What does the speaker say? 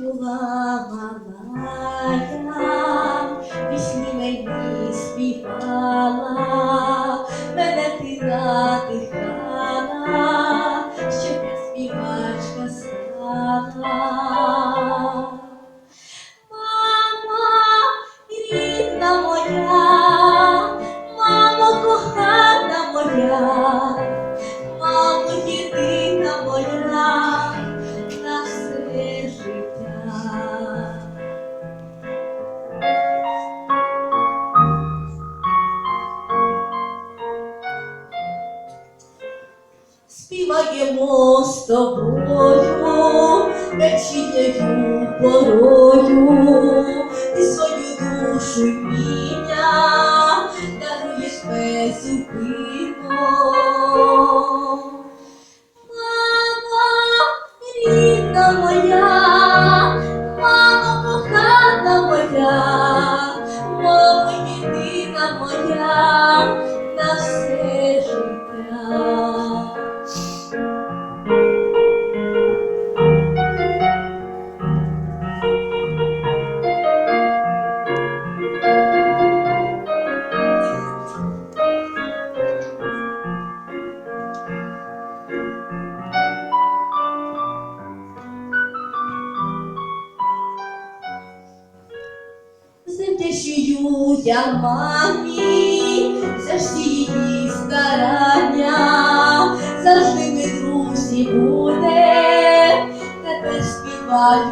tu amavais. Співаємо з тобою, вечірньою порою, ти свою душу й вміння даруєш безупинно. Мамо, рідна моя, мамо, кохана моя, мамо, єдина моя на все життя. Завдячую я мамі за всі її старання, завжди ми друзі буде, тепер співаю